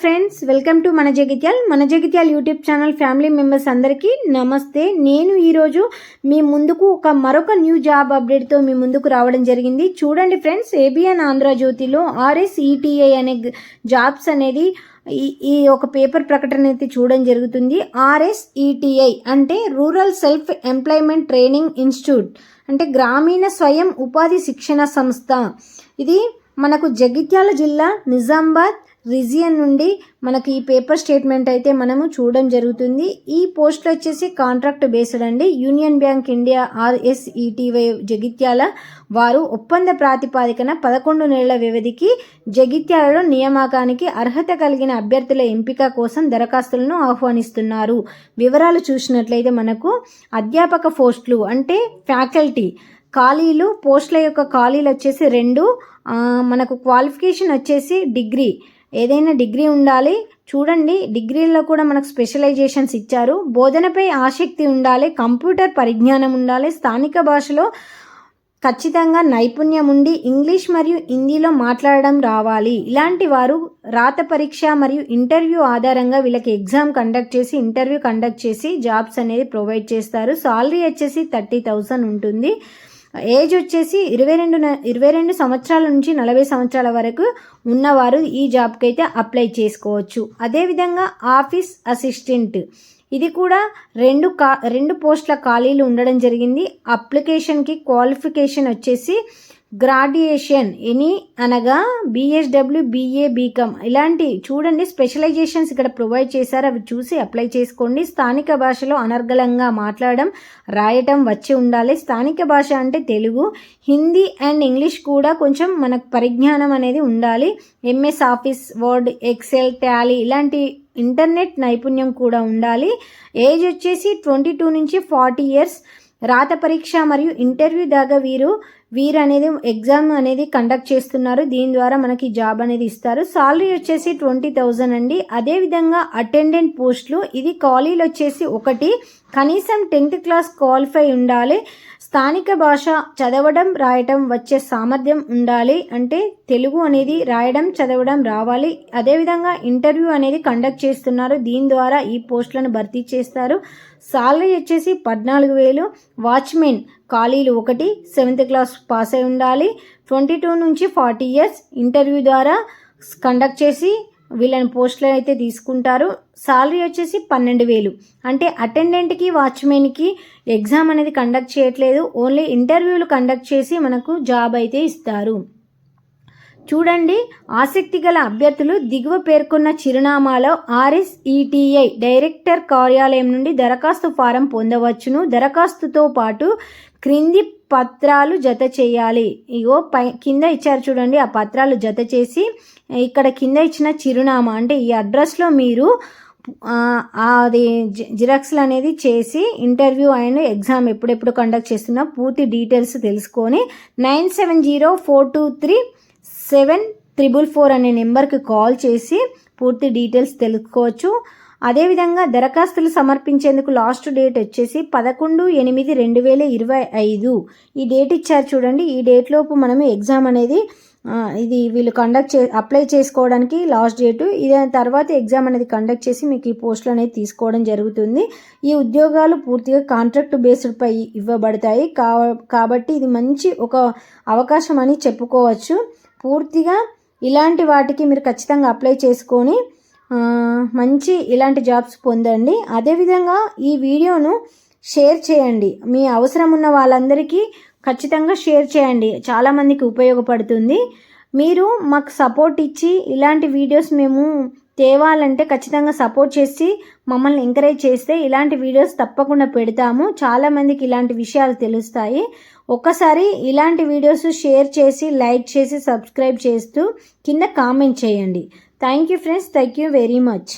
Friends welcome to మన జగిత్యాల్. మన Jagtial YouTube channel family members అందరికీ నమస్తే. నేను ఈరోజు మీ ముందుకు ఒక మరొక న్యూ జాబ్ అప్డేట్తో మీ ముందుకు రావడం జరిగింది. చూడండి ఫ్రెండ్స్ ఏబిఎన్ ఆంధ్రజ్యోతిలో ఆర్ఎస్ఈటిఐ అనే జాబ్స్ అనేది ఈ ఈ ఒక పేపర్ ప్రకటన అయితే చూడడం జరుగుతుంది. ఆర్ఎస్ఈటిఐ అంటే rural self employment training institute అంటే గ్రామీణ స్వయం ఉపాధి శిక్షణ సంస్థ. ఇది మనకు జగిత్యాల జిల్లా నిజామాబాద్ రిజియన్ నుండి మనకి ఈ పేపర్ స్టేట్మెంట్ అయితే మనము చూడడం జరుగుతుంది. ఈ పోస్టులు వచ్చేసి కాంట్రాక్ట్ బేస్డ్ అండి. Union bank India RSETI Jagtial వారు ఒప్పంద ప్రాతిపాదికన పదకొండు నెలల వ్యవధికి జగిత్యాలలో నియామకానికి అర్హత కలిగిన అభ్యర్థుల ఎంపిక కోసం దరఖాస్తులను ఆహ్వానిస్తున్నారు. వివరాలు చూసినట్లయితే మనకు అధ్యాపక పోస్టులు అంటే ఫ్యాకల్టీ ఖాళీలు పోస్టుల యొక్క ఖాళీలు వచ్చేసి రెండు. మనకు క్వాలిఫికేషన్ వచ్చేసి డిగ్రీ. ఏదైనా డిగ్రీ ఉండాలి. చూడండి డిగ్రీల్లో కూడా మనకు స్పెషలైజేషన్స్ ఇచ్చారు. బోధనపై ఆసక్తి ఉండాలి కంప్యూటర్ పరిజ్ఞానం ఉండాలి స్థానిక భాషలో ఖచ్చితంగా నైపుణ్యం ఉండి ఇంగ్లీష్ మరియు హిందీలో మాట్లాడడం రావాలి. ఇలాంటి వారు రాత పరీక్ష మరియు ఇంటర్వ్యూ ఆధారంగా వీళ్ళకి ఎగ్జామ్ కండక్ట్ చేసి ఇంటర్వ్యూ కండక్ట్ చేసి జాబ్స్ అనేది ప్రొవైడ్ చేస్తారు. సాలరీ వచ్చేసి థర్టీ థౌసండ్ ఉంటుంది. ఏజ్ వచ్చేసి ఇరవై రెండు ఇరవై రెండు సంవత్సరాల నుంచి నలభై సంవత్సరాల వరకు ఉన్నవారు ఈ జాబ్కి అయితే అప్లై చేసుకోవచ్చు. అదేవిధంగా ఆఫీస్ అసిస్టెంట్. ఇది కూడా రెండు కా రెండు పోస్టుల ఖాళీలు ఉండడం జరిగింది. అప్లికేషన్కి క్వాలిఫికేషన్ వచ్చేసి గ్రాడ్యుయేషన్ ఎనీ అనగా బిఎస్డబ్ల్యూ బీఏ బీకామ్ ఇలాంటి చూడండి స్పెషలైజేషన్స్ ఇక్కడ ప్రొవైడ్ చేశారు. అవి చూసి అప్లై చేసుకోండి. స్థానిక భాషలో అనర్గళంగా మాట్లాడడం రాయటం వచ్చి ఉండాలి. స్థానిక భాష అంటే తెలుగు హిందీ అండ్ ఇంగ్లీష్ కూడా కొంచెం మనకు పరిజ్ఞానం అనేది ఉండాలి. MS office word excel tally ఇలాంటి ఇంటర్నెట్ నైపుణ్యం కూడా ఉండాలి. ఏజ్ వచ్చేసి ట్వంటీ టూ నుంచి ఫార్టీ ఇయర్స్. రాత పరీక్ష మరియు ఇంటర్వ్యూ దాకా వీరు వీరు అనేది ఎగ్జామ్ అనేది కండక్ట్ చేస్తున్నారు. దీని ద్వారా మనకి జాబ్ అనేది ఇస్తారు. సాలరీ వచ్చేసి ట్వంటీ థౌజండ్ అండి. అదేవిధంగా అటెండెంట్ పోస్టులు ఇది ఖాళీలు వచ్చేసి ఒకటి. కనీసం టెన్త్ క్లాస్ క్వాలిఫై ఉండాలి. స్థానిక భాష చదవడం రాయటం వచ్చే సామర్థ్యం ఉండాలి. అంటే తెలుగు అనేది రాయడం చదవడం రావాలి. అదేవిధంగా ఇంటర్వ్యూ అనేది కండక్ట్ చేస్తున్నారు. దీని ద్వారా ఈ పోస్టులను భర్తీ చేస్తారు. సాలరీ వచ్చేసి పద్నాలుగు వేలు. వాచ్మెన్ ఖాళీలు ఒకటి సెవెంత్ క్లాస్ పాస్ అయి ఉండాలి. ట్వంటీ టూ నుంచి ఫార్టీ ఇయర్స్ ఇంటర్వ్యూ ద్వారా కండక్ట్ చేసి వీళ్ళని పోస్టులు అయితే తీసుకుంటారు. సాలరీ వచ్చేసి పన్నెండు వేలు. అంటే అటెండెంట్కి వాచ్మెన్కి ఎగ్జామ్ అనేది కండక్ట్ చేయట్లేదు. ఓన్లీ ఇంటర్వ్యూలు కండక్ట్ చేసి మనకు జాబ్ అయితే ఇస్తారు. చూడండి. ఆసక్తి గల అభ్యర్థులు దిగువ పేర్కొన్న చిరునామాలో ఆర్ఎస్ఈటిఐ డైరెక్టర్ కార్యాలయం నుండి దరఖాస్తు ఫారం పొందవచ్చును. దరఖాస్తుతో పాటు క్రింది పత్రాలు జత చేయాలి. ఇగో పై కింద ఇచ్చారు చూడండి. ఆ పత్రాలు జత చేసి ఇక్కడ కింద ఇచ్చిన చిరునామా అంటే ఈ అడ్రస్లో మీరు అది జిరాక్స్లు అనేది చేసి ఇంటర్వ్యూ అండ్ ఎగ్జామ్ ఎప్పుడెప్పుడు కండక్ట్ చేస్తున్నా పూర్తి డీటెయిల్స్ తెలుసుకొని nine seven zero four two three seven triple four అనే నెంబర్కి కాల్ చేసి పూర్తి డీటెయిల్స్ తెలుసుకోవచ్చు. అదేవిధంగా దరఖాస్తులు సమర్పించేందుకు లాస్ట్ డేట్ వచ్చేసి పదకొండు ఎనిమిది రెండు వేల ఇరవై ఐదు. ఈ డేట్ ఇచ్చారు చూడండి. ఈ డేట్లోపు మనము ఎగ్జామ్ అనేది ఇది వీళ్ళు కండక్ట్ చే అప్లై చేసుకోవడానికి లాస్ట్ డేటు. ఇదే తర్వాత ఎగ్జామ్ అనేది కండక్ట్ చేసి మీకు ఈ పోస్టులు అనేది తీసుకోవడం జరుగుతుంది. ఈ ఉద్యోగాలు పూర్తిగా కాంట్రాక్ట్ బేస్డ్ పై ఇవ్వబడతాయి. కాబట్టి ఇది మంచి ఒక అవకాశం అని చెప్పుకోవచ్చు. పూర్తిగా ఇలాంటి వాటికి మీరు ఖచ్చితంగా అప్లై చేసుకొని మంచి ఇలాంటి జాబ్స్ పొందండి. అదేవిధంగా ఈ వీడియోను షేర్ చేయండి. మీ అవసరం ఉన్న వాళ్ళందరికీ ఖచ్చితంగా షేర్ చేయండి. చాలామందికి ఉపయోగపడుతుంది. మీరు మాకు సపోర్ట్ ఇచ్చి ఇలాంటి వీడియోస్ మేము తేవాలంటే ఖచ్చితంగా సపోర్ట్ చేసి మమ్మల్ని ఎంకరేజ్ చేస్తే ఇలాంటి వీడియోస్ తప్పకుండా పెడతాము. చాలామందికి ఇలాంటి విషయాలు తెలుస్తాయి. ఒక్కసారి ఇలాంటి వీడియోస్ షేర్ చేసి లైక్ చేసి సబ్స్క్రైబ్ చేస్తూ కింద కామెంట్ చేయండి. Thank you friends. Thank you very much.